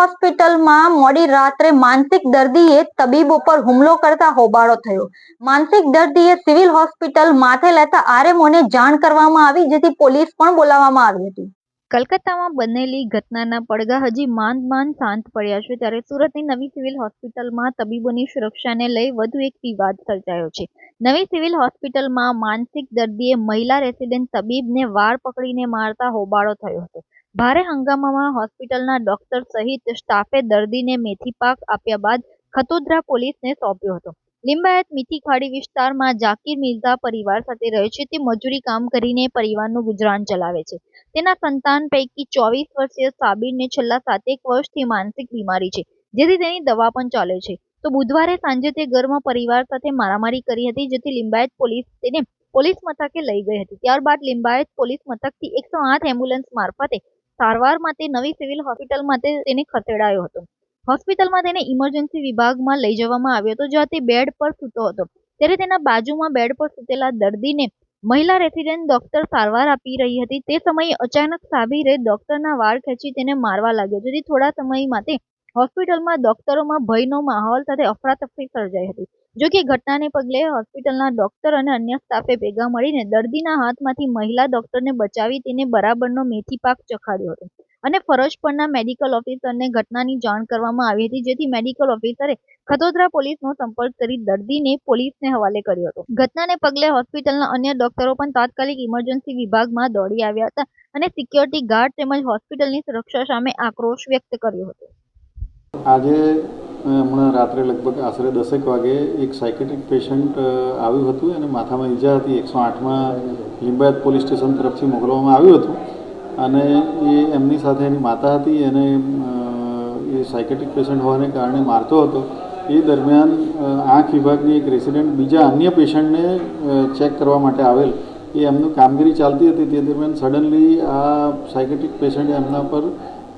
હોસ્પિટલમાં મોડી રાત્રે માનસિક દર્દીએ તબીબો પર હુમલો કરતા હોબાળો થયો. માનસિક દર્દીએ સિવિલ હોસ્પિટલ માથે લેતા આરએમઓને જાણ કરવામાં આવી, જેથી પોલીસ પણ બોલાવવામાં આવી હતી. કલકત્તામાં બનેલી ઘટનાના પડઘા હજી માંદ માંદ શાંત પડ્યા છે, ત્યારે સુરતની નવી સિવિલ હોસ્પિટલમાં તબીબોની સુરક્ષાને લઈ વધુ એક વિવાદ સર્જાયો છે. નવી સિવિલ હોસ્પિટલમાં માનસિક દર્દીએ મહિલા રેસિડેન્ટ તબીબને વાળ પકડીને મારતા હોબાળો થયો હતો. ભારે હંગામામાં હોસ્પિટલના ડોક્ટર સહિત સ્ટાફે દર્દીને મેથી પાક આપ્યા બાદ ખતોદરા પોલીસને સોંપ્યો હતો. લિંબાયત મીઠી વિસ્તારમાં જાકીર મિર્ઝા પરિવાર સાથે રહે છે. તે મજૂરી કામ કરીને પરિવારનું ગુજરાન ચલાવે છે. તેના સંતાન પૈકી ચોવીસ વર્ષીય સાબિરને છેલ્લા સાતેક વર્ષથી માનસિક બીમારી છે, જેથી તેની દવા પણ ચાલે છે. તો બુધવારે સાંજે તે ઘરમાં પરિવાર સાથે મારામારી કરી હતી, જેથી લિંબાયત પોલીસ તેને પોલીસ મથકે લઈ ગઈ હતી. ત્યારબાદ લિંબાયત પોલીસ મથકથી એકસો આઠ એમ્બ્યુલન્સ મારફતે સારવાર માટે નવી સિવિલ હોસ્પિટલ માટે તેને ખસેડાયો હતો. હોસ્પિટલમાં તેને ઇમરજન્સી વિભાગમાં લઈ જવામાં આવ્યો હતો, જ્યાં તે બેડ પર સૂતો હતો. ત્યારે તેના બાજુમાં બેડ પર સૂતેલા દર્દીને મહિલા રેસિડેન્ટ ડોક્ટર સારવાર આપી રહી હતી. તે સમયે અચાનક સાબિરે ડોક્ટરના વાળ ખેંચી તેને મારવા લાગ્યો. જેથી થોડા સમય માટે હોસ્પિટલમાં ડોક્ટરોમાં ભયનો માહોલ સાથે અફરાતફરી સર્જાઈ હતી. જો કે ઘટનાને પગલે હોસ્પિટલના ડોક્ટર અને અન્ય સ્ટાફે ભેગા મળીને દર્દીના હાથમાંથી મહિલા ડોક્ટરને બચાવી તેને બરાબરનો મેથી પાક ચખાડ્યો હતો. અને ફરજ પરના મેડિકલ ઓફિસરને ઘટનાની જાણ કરવામાં આવી હતી, જેથી મેડિકલ ઓફિસરે ખતોદરા પોલીસનો સંપર્ક કરી દર્દીને પોલીસને હવાલે કર્યો હતો. ઘટનાને પગલે હોસ્પિટલના અન્ય ડોક્ટરો પણ તાત્કાલિક ઇમરજન્સી વિભાગમાં દોડી આવ્યા હતા અને સિક્યોરિટી ગાર્ડ તેમજ હોસ્પિટલની સુરક્ષા સામે આક્રોશ વ્યક્ત કર્યો હતો. આજે હમણાં રાત્રે લગભગ આશરે દસેક વાગે એક સાયકેટ્રિક પેશન્ટ આવ્યું હતું. અને માથામાં ઈજા હતી. એકસો આઠમાં લિંબાયત પોલીસ સ્ટેશન તરફથી મોકલવામાં આવ્યું હતું. અને એ એમની સાથે એની માતા હતી. એને એ સાયકેટ્રિક પેશન્ટ હોવાને કારણે મારતો હતો. એ દરમિયાન આંખ વિભાગની એક રેસિડેન્ટ બીજા અન્ય પેશન્ટને ચેક કરવા માટે આવેલ. એ એમનું કામગીરી ચાલતી હતી. તે દરમિયાન સડનલી આ સાયકેટ્રિક પેશન્ટે એમના પર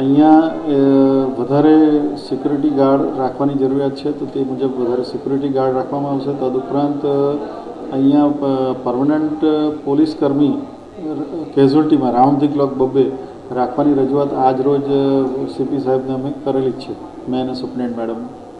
અહીંયા વધારે સિક્યુરિટી ગાર્ડ રાખવાની જરૂરિયાત છે, તો તે મુજબ વધારે સિક્યુરિટી ગાર્ડ રાખવામાં આવશે. તદુપરાંત અહીંયા પરમનન્ટ પોલીસ કર્મી કેઝ્યુઅલ્ટીમાં રાઉન્ડ ધી ક્લોક બબ્બે, રાખવાની રજૂઆત આજ રોજ સીપી સાહેબને અમે કરેલી જ છે. મેં અને સુપ્રિન્ટ મેડમ